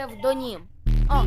псевдонім. О,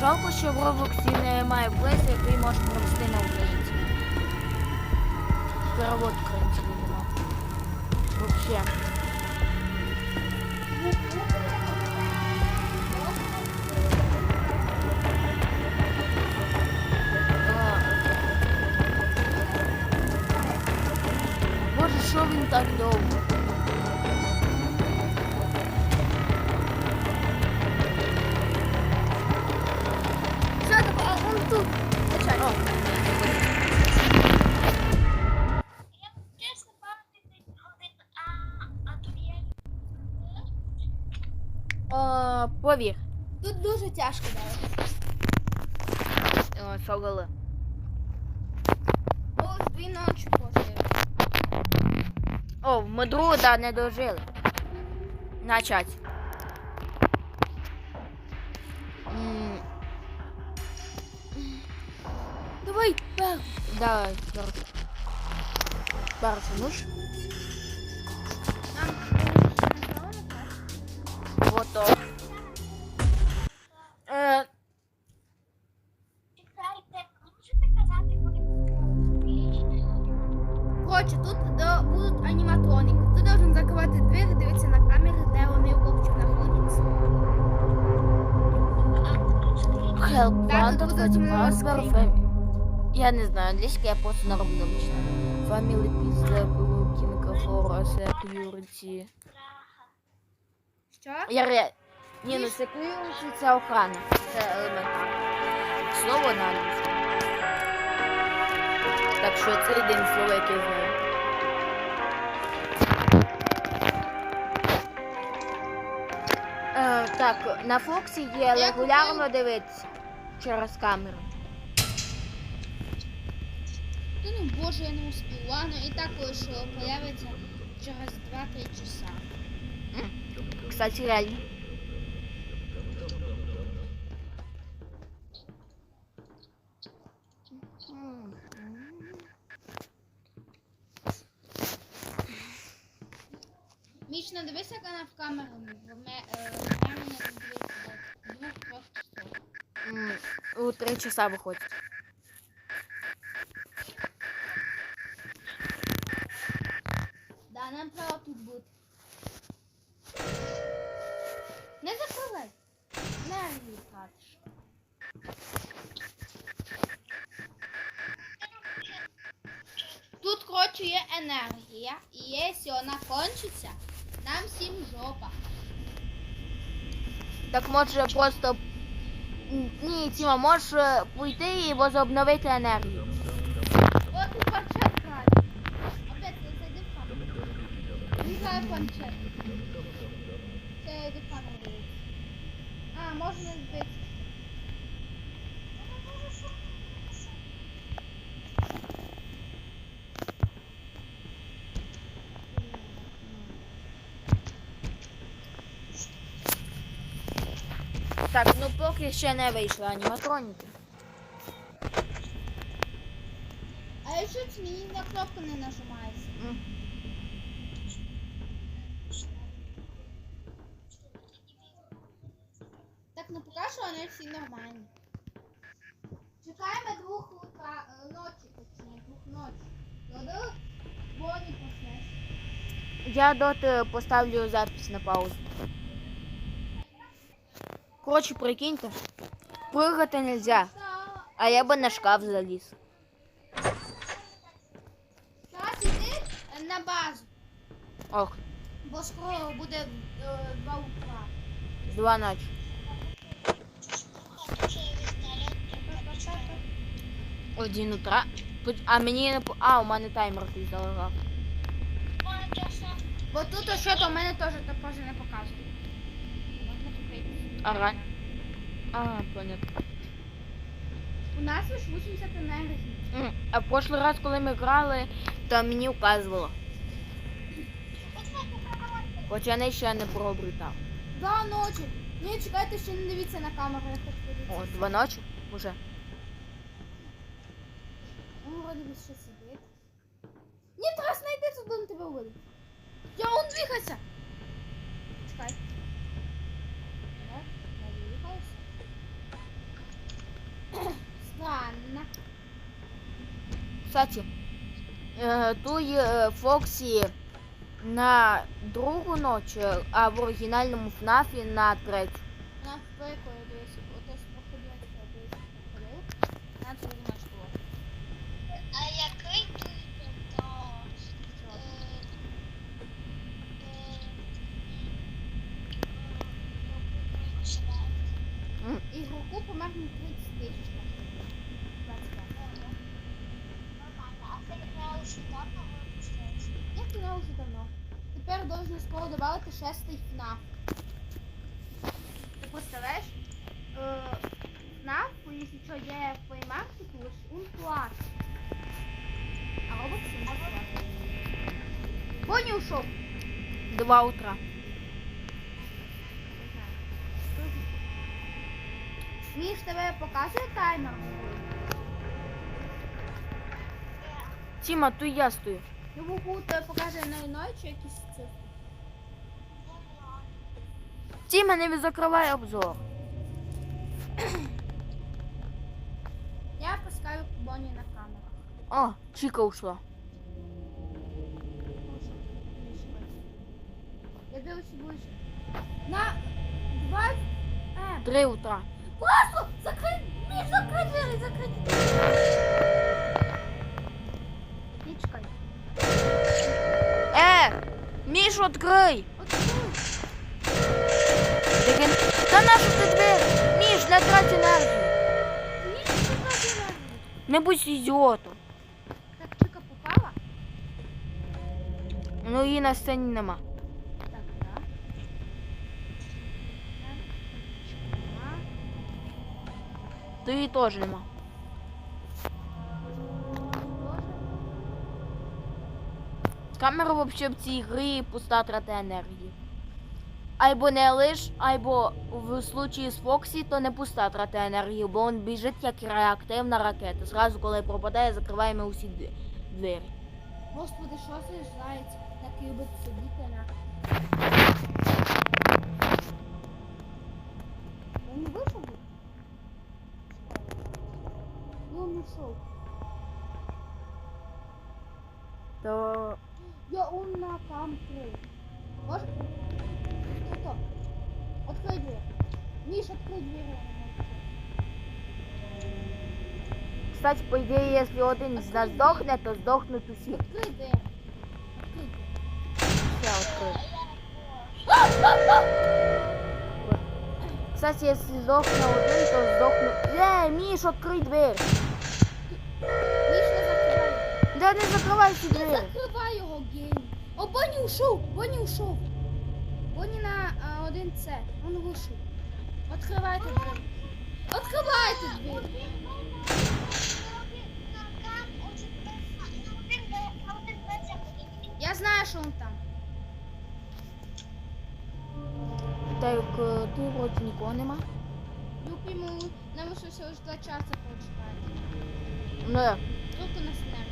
жалко, що в Роблоксі немає плейсу, який можна провести на українську. Перевод український нема. Вообще. А, повір. Тут дуже тяжко дали. О, Согали. Ось дві ночі коштує. О, в медру, да, не дожили. Начать. Давай, пер. Давай, перший. Перший, ну help Так, тут будуть family. Я не знаю, англійська я просто на робному Family pizza looking for security. Що? Я ре... Ні, ну security це охрана. Це елементарно. Слово на англійському. Так що це єдине слово, яке я знаю. Е, так, на Фоксі є регулярно дивитися через камеру. Та ну боже, я не успів. Ладно, і так що появиться через 2-3 часа. М, Кстати, реально. Міч, не дивися, яка вона в камеру. Бо ме- е, в мене не дивиться. Двох просто сто. М, У три часа виходить. Да, нам треба тут бути. Не закривай. Енергію тратиш. Тут, коротше, є енергія. І якщо вона кончиться, нам всім жопа. Так може просто. Ні, Тіма, можеш е, пойти і возобновити енергію. От і планшет грає. Опять це зайди в камеру. Грає планшет. Це йде в камеру. А, можна збити. Так, ну поки ще не вийшли аніматроніки. щось мені на кнопку не нажимається. М. Так, ну поки що вони всі нормальні. Чекаємо двох утра, е, ночі, точніше, двох ночі. До Боні поснеш. Я доти поставлю запись на паузу. Коротше, прикиньте, пригати нельзя, а я би на шкаф заліз. Зараз іди е, на базу, Ох, бо скоро буде е, два утра. два ночі. Один утра. Пот- А мені не по- А, у мене таймер залагав. Бо тут що то в мене теж також не купити. А ран... А, понятно. У нас лише 80 енергії. М, А в прошлый раз, коли ми грали, то мені вказувало. Хоча я ще не прообритав. Два ночі. Ні, чекайте, ще не дивіться на камеру, я хочу О, подивитися. два ночі уже. Ну, вроде би ще сидить. Ні, Тарас, найди тут, будемо тебе увидити. Я он двигайся. Чекай. Так, я двигаюся. Странно. Кстати, е, ту є Фоксі на другу ніч, а в оригінальному ФНАФі на третю. На приколі. На другу ночь було. А який ти то? Чого? М, Ігроку померли 30 скоро добавити шестий ФНАФ. Ти представляєш? ФНАФ, якщо що є в плеймаркеті, лише він платить. А Roblox не платить. Бонні ушов. Два утра. Міш тебе показує таймер? Тіма, ту я стою. Ну, тебе показує 0-0 якісь цифри? Тіма, не закривай обзор. Я пускаю Бонні на камеру. О, Чіка ушла. Я дивлюся ближче. На два... Е, Три утра. класно! Закрий! Міш, закрий двері, закрий двері! Не чекай. Е! Міш, відкрий! Открой. Та нашу ти двері? Міш, не трать енергію. Міш, закрий двері. Не будь ідіотом. Так, чека попала? Ну її на сцені нема. То її теж нема. Камера взагалі в цій грі пуста трата енергії. Або не лиш, або в случаї з Фоксі, то не пуста трата енергії, бо він біжить як реактивна ракета. Зразу, коли пропадає, закриваємо усі двері. Господи, що це заяць? Так любить сидіти на. Він не вийшов? Ну, не йшов. То Я он на там крив. Може? Открой дверь. Миш, открой дверь. не. Кстати, по ідеї, якщо один з нас здохне, то здохнуть усі. Открой дверь. Открой дверь. Я. Кстати, якщо здохне один, то здохну. Е, Міш, відкрий двері. Миш, не закривай. Да не закривай ці Не двері. закривай його, гей. О, Бонні ушов. Бонні ушов. Бонні на один це. Он вийшов. Откривайте двері. Откривайте двері. Я знаю, що он там. Так, е, тут вроде нікого нема. Ну, Любимо, нам ще все ж два часа почекати. Ну, да. Тільки нас немає.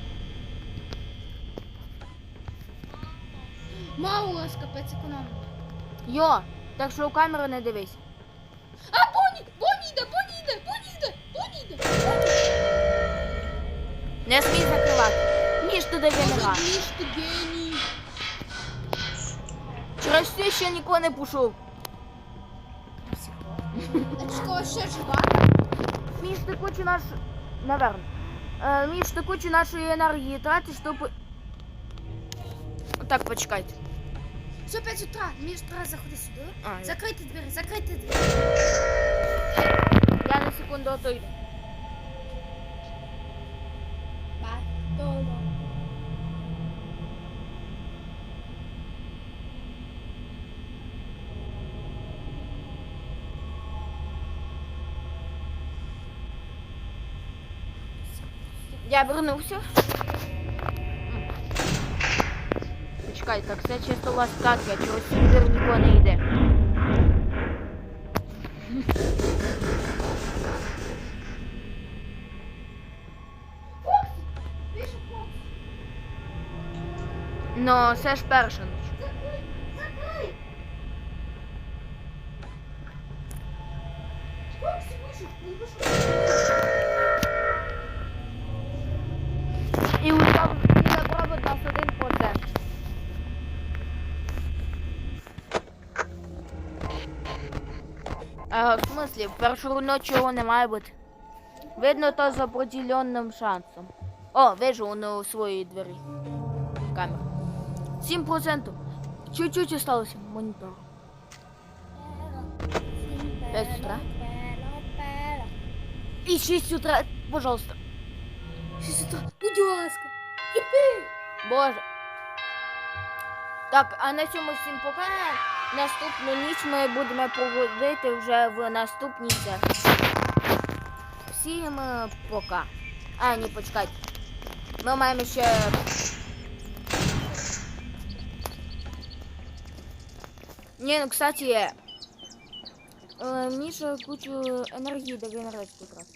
Мало у нас капець економіки. Йо! так що у камеру не дивись. А, Боні! Боні йде, Боні йде, Боні йде, Боні йде. Не смій закривати. Між туди генерал. Між ти геній. Через це ще нікого не пішов. А що, ще жива? Між ти кучу наш... Наверно. Е, Між ти кучу нашої енергії тратиш, щоб... Так, почекайте. Все 5 утра, Міш, треба заходи сюди. А, Закрийте двері, закрийте двері. я на секунду отойду. Я вернувся. Так це чисто ласкатка, через сюди нікого не йде. Ну, це ж перша ніч. Закрий, закрий. А, в смислі, в першу його не має бути. Видно то з определенним шансом. О, вижу у своїй двері. Камера. 7%. Чуть-чуть осталося монітор. 5 утра. І 6 утра, пожалуйста. 6 утра, будь ласка. Боже. Так, а на цьому всім пока. Наступну ніч ми будемо проводити вже в наступній серії. Всім е, пока. А, ні, почекайте. Ми маємо ще. Ні, ну, кстати, е, мені кучу енергії до генерації якраз.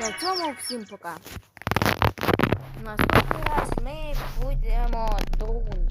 На цьому всім пока. Наступний раз ми будемо другу ніч.